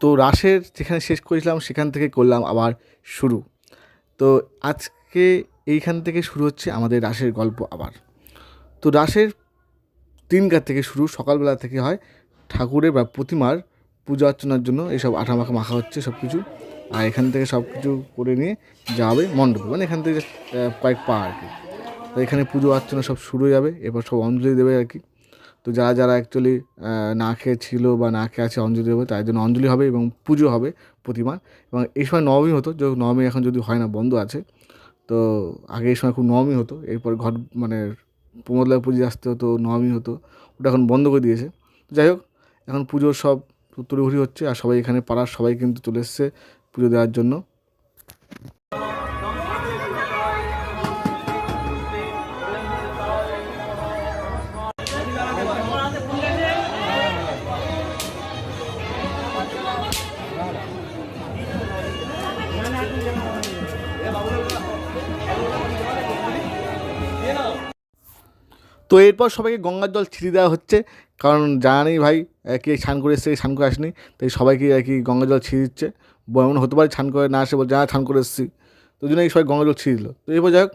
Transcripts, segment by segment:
তো রাসের যেখানে শেষ করেছিলাম, সেখান থেকে করলাম আবার শুরু। তো আজকে এইখান থেকে শুরু হচ্ছে আমাদের রাসের গল্প আবার। তো রাসের তিনকার থেকে শুরু, সকালবেলা থেকে হয় ঠাকুরের বা প্রতিমার পূজা অর্চনার জন্য এইসব আঠা মাখা মাখা হচ্ছে সব কিছু আর এখান থেকে সব কিছু করে নিয়ে যাওয়া হবে মণ্ডপে মানে এখান থেকে কয়েক পা আর কি। তো এখানে পুজো অর্চনা সব শুরু হয়ে যাবে, এরপর সব অঞ্জলি দেবে আর কি। তো যারা যারা অ্যাকচুয়ালি না খেয়ে ছিল বা না খেয়ে আছে অঞ্জলি দেবে তার জন্য অঞ্জলি হবে এবং পুজো হবে প্রতিমার এবং এই সময় নবমী হতো যে নবমী এখন যদি হয় না, বন্ধ আছে, তো আগে এই সময় খুব নবমী হতো। এরপর ঘট মানে প্রমোদলা পুজো আসতে হতো, নবমী হতো, ওটা এখন বন্ধ করে দিয়েছে। যাই হোক, এখন পুজোর সব তড়িঘড়ি হচ্ছে আর সবাই এখানে পাড়ার সবাই কিন্তু চলে এসছে পুজো দেওয়ার জন্য। তো এরপর সবাইকে গঙ্গার জল ছিটিয়ে দেওয়া হচ্ছে। কারণ জানা নেই ভাই কে স্নান করে এসছে স্নান করে আসেনি। তাই সবাইকে আর কি গঙ্গা জল ছিঁড়ে দিচ্ছে। এমন হতে পারে স্নান করে না আসে বল যা স্নান করে এসেছি। তো ওই জন্য সবাই গঙ্গা জল ছিঁড়ে দিল। তো এরপর যাই হোক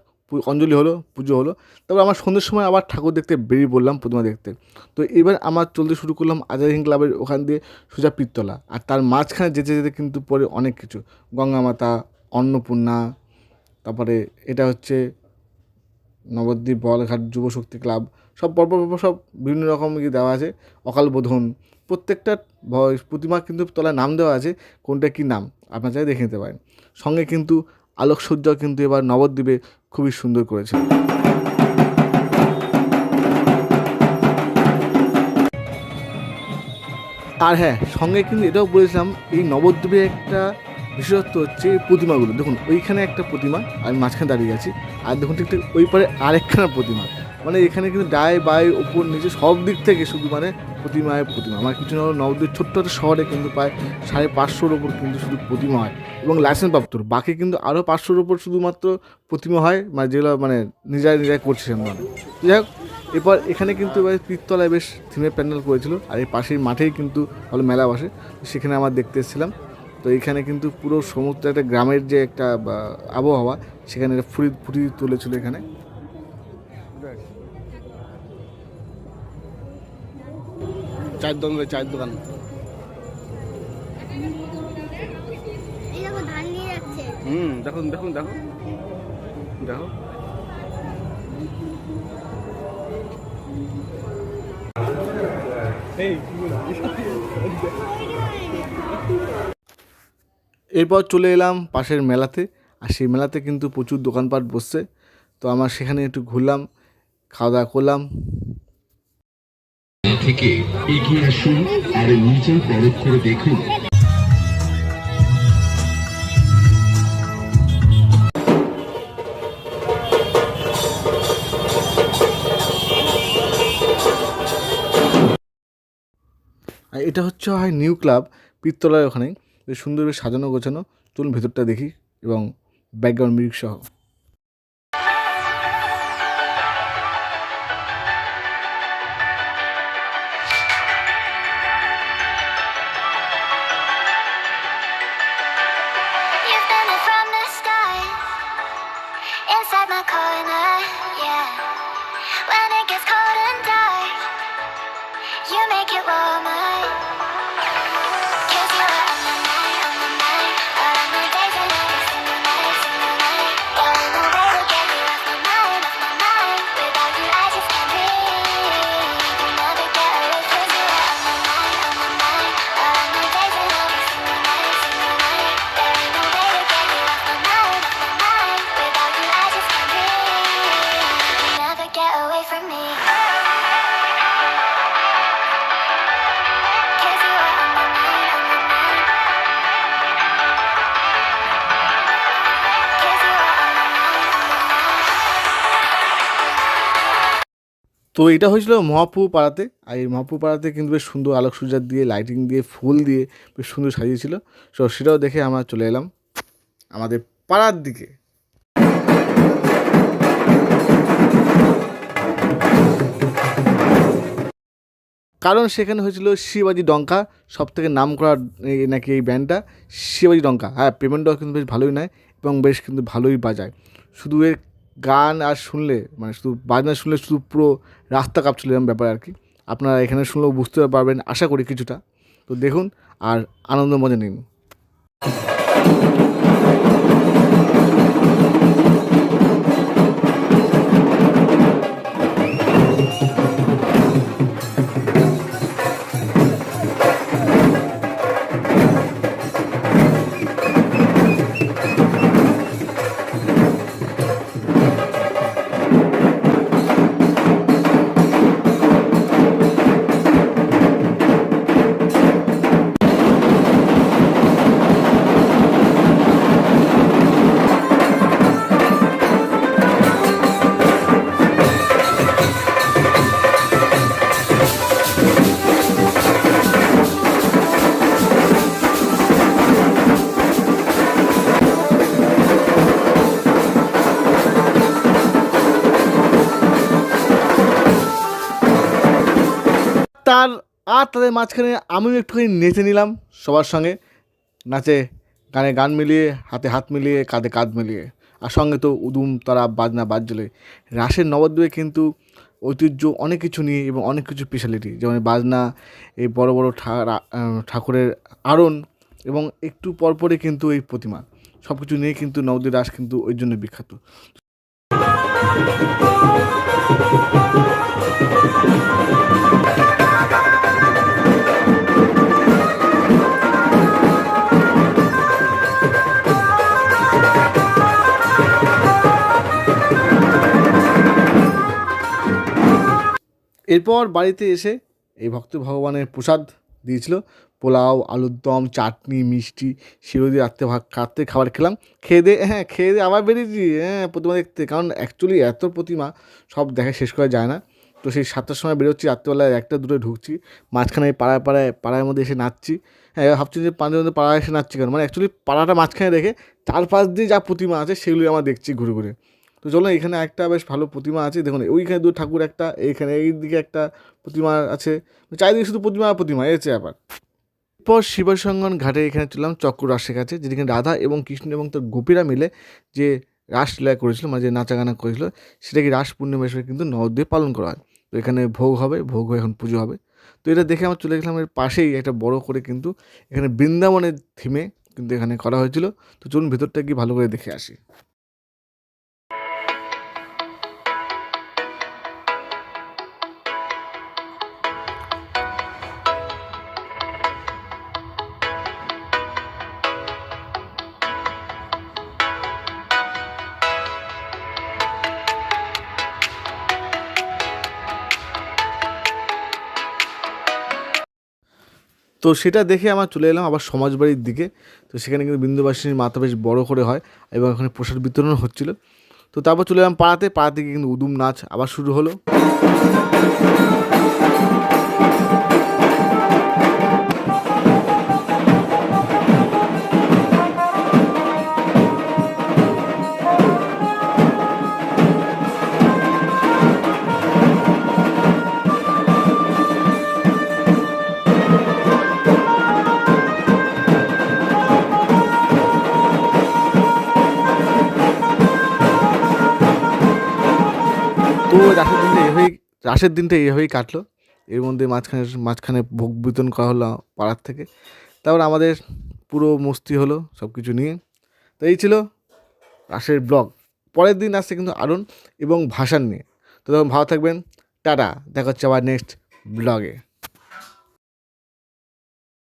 অঞ্জলি হলো, পুজো হলো। তারপর আমার সন্ধ্যের সময় আবার ঠাকুর দেখতে বেরিয়ে পড়লাম প্রতিমা দেখতে। তো এবার আমার চলতে শুরু করলাম আজাদিন ক্লাবের ওখান দিয়ে সোজা পিত্তলা আর তার মাঝখানে যেতে যেতে কিন্তু পরে অনেক কিছু। গঙ্গা মাতা, অন্নপূর্ণা, তারপরে এটা হচ্ছে নবদ্বীপ, বলঘাট যুব শক্তি ক্লাব, সব পরপর সব বিভিন্ন রকম কি দেওয়া আছে। অকাল বোধন, প্রত্যেকটা প্রতিমা কিন্তু তলায় নাম দেওয়া আছে, কোনটা কী নাম, আপনার চাই দেখে নিতে পারেন। সঙ্গে কিন্তু আলোকসজ্জা কিন্তু এবার নবদ্বীপে খুবই সুন্দর করেছে। আর হ্যাঁ সঙ্গে কিন্তু এটাও বলেছিলাম, এই নবদ্বীপে একটা বিশেষত্ব হচ্ছে এই প্রতিমাগুলো। দেখুন, ওইখানে একটা প্রতিমা, আমি মাঝখানে দাঁড়িয়ে আছি, আর দেখুন ঠিক ঠিক ওই পারে আরেকখানা প্রতিমা। মানে এখানে কিন্তু ডায় বাই ওপর নিচে সব দিক থেকে শুধু মানে প্রতিমায় প্রতিমা। আমার কিছু না নবদ্বীপ, ছোট্ট একটা শহরে কিন্তু প্রায় সাড়ে পাঁচশোর ওপর কিন্তু শুধু প্রতিমা হয়। এবং লাইসেন্স প্রাপ্তর বাকি কিন্তু আরও পাঁচশোর ওপর শুধুমাত্র প্রতিমা হয় মানে যেগুলো মানে নিজেরাই নিজেরাই করছে মানে যাই হোক, এরপর এখানে কিন্তু এবার পীরতলায় বেশ থিমের প্যান্ডেল করেছিল, আর এই পাশের মাঠেই কিন্তু ভালো মেলা বসে, সেখানে আমার দেখতে এসেছিলাম। তো এখানে কিন্তু পুরো সমুদ্র একটা গ্রামের যে একটা আবহাওয়া সেখানে একটা ফুরি ফুটি তুলেছিল এখানে। চায়ের দোকান চায়ের দোকান। এই দেখো ধান নিয়ে যাচ্ছে। হুম দেখুন দেখুন দেখো। দেখো। এরপর চলে এলাম পাশের মেলাতে আর সেই মেলাতে কিন্তু প্রচুর দোকানপাট বসছে। তো আমার সেখানে একটু ঘুরলাম খাওয়া দাওয়া করলাম। থেকে এগিয়ে আসুন আর নিজেই পরখ করে দেখুন। আর এটা হচ্ছে হয় নিউ ক্লাব পীরতলার ওখানে। বেশ সুন্দর বেশ সাজানো, গোছানো। চলুন ভেতরটা দেখি এবং ব্যাকগ্রাউন্ড মিউজিক সহ। You've done it from তো এটা হয়েছিল মহাপ্রভু পাড়াতে আর এই মহাপ্রভু পাড়াতে কিন্তু বেশ সুন্দর আলোকসজ্জা দিয়ে লাইটিং দিয়ে, ফুল দিয়ে বেশ সুন্দর সাজিয়েছিল। সো সেটাও দেখে আমরা চলে এলাম আমাদের পাড়ার দিকে। কারণ সেখানে হয়েছিল শিবাজি ডঙ্কা সব থেকে নাম করা নাকি এই ব্যান্ডটা শিবাজি ডঙ্কা। হ্যাঁ পেমেন্টটাও কিন্তু বেশ ভালোই নেয় এবং বেশ কিন্তু ভালোই বাজায়। শুধু এর গান আর শুনলে মানে শুধু বাজনা শুনলে শুধু পুরো রাস্তা কাঁপছিল এরকম ব্যাপার আর কি। আপনারা এখানে শুনলেও বুঝতে পারবেন, আশা করি কিছুটা। তো দেখুন, আর আনন্দ মজা নিন। তার আর তাদের মাঝখানে আমিও একটুখানি নেচে নিলাম সবার সঙ্গে। নাচে, গানে গান মিলিয়ে, হাতে হাত মিলিয়ে, কাঁধে কাঁধ মিলিয়ে। আর সঙ্গে তো উদুম, তারা বাজনা বাজলে। রাসের নবদ্বীপে কিন্তু ঐতিহ্য অনেক কিছু নিয়ে এবং অনেক কিছু স্পেশালিটি যেমন বাজনা, এই বড় বড় ঠাকুরের আড়ন এবং একটু পরপরই কিন্তু এই প্রতিমা। সব কিছু নিয়ে কিন্তু নবদ্বীপ রাস কিন্তু ওই জন্য বিখ্যাত। এরপর বাড়িতে এসে এই ভক্ত ভগবানের প্রসাদ দিয়েছিল, পোলাও, আলুর দম, চাটনি, মিষ্টি সেগুলো দিয়ে রাত্রে ভাগ রাত্রে খাবার খেলাম। খেয়ে দিয়ে হ্যাঁ খেয়ে দিয়ে আবার বেরিয়েছি হ্যাঁ প্রতিমা দেখতে। কারণ অ্যাকচুয়ালি এত প্রতিমা সব দেখা শেষ করা যায় না। তো সেই সাতটার সময় বেরোচ্ছি, রাত্রেবেলায় একটা দুটো ঢুকছি, মাঝখানে পাড়ায় পাড়ায়, পাড়ার মধ্যে এসে নাচছি। হ্যাঁ ভাবছি যে পাঁচের মধ্যে পাড়ায় এসে নাচছি কেন? মানে অ্যাকচুয়ালি পাড়াটা মাঝখানে রেখে চারপাশ দিয়ে যা প্রতিমা আছে সেগুলি আমরা দেখছি ঘুরে ঘুরে। তো চলো এখানে একটা বেশ ভালো প্রতিমা আছে। দেখুন, ওইখানে দু ঠাকুর একটা, এইখানে এই দিকে একটা প্রতিমা আছে। চারিদিকে শুধু প্রতিমা প্রতিমা হচ্ছে ব্যাপার এরপর শিবসঙ্গন ঘাটে এখানে চললাম চক্র রাসের কাছে যেখানে রাধা এবং কৃষ্ণ এবং তার গোপীরা মিলে যে রাসলীলা করেছিল মানে যে নাচা গানা করেছিল, সেটাকে রাস পূর্ণিমা হিসেবে কিন্তু নবদ্বীপে পালন করা হয়। তো এখানে ভোগ হবে, ভোগ হয়ে এখন পুজো হবে। তো এটা দেখে আমরা চলে গেলাম, এর পাশেই একটা বড় করে কিন্তু এখানে বৃন্দাবনের থিমে কিন্তু এখানে করা হয়েছিল। তো চলুন, ভেতরটা গিয়ে ভালো করে দেখে আসি। তো সেটা দেখে আমার চলে এলাম আবার সমাজবাড়ির দিকে। তো সেখানে কিন্তু বিন্দুবাসিনীর মাথা বেশ বড়ো করে হয় এবং ওখানে প্রসাদ বিতরণ হচ্ছিল। তো তারপর চলে এলাম পাড়াতে পাড়াতে থেকে কিন্তু উদুম নাচ আবার শুরু হলো। রাসের দিনটা এইভাবেই কাটলো। এর মধ্যে মাঝখানে মাঝখানে ভোগ বিতরণ করা হলো পাড়ার থেকে। তারপর আমাদের পুরো মস্তি হলো সব কিছু নিয়ে। তো এই ছিল রাশের ব্লগ। পরের দিন আসছে কিন্তু আরুন এবং ভাষান নিয়ে। তো তখন ভালো থাকবেন। টাটা। দেখা হচ্ছে আবার নেক্সট ব্লগে।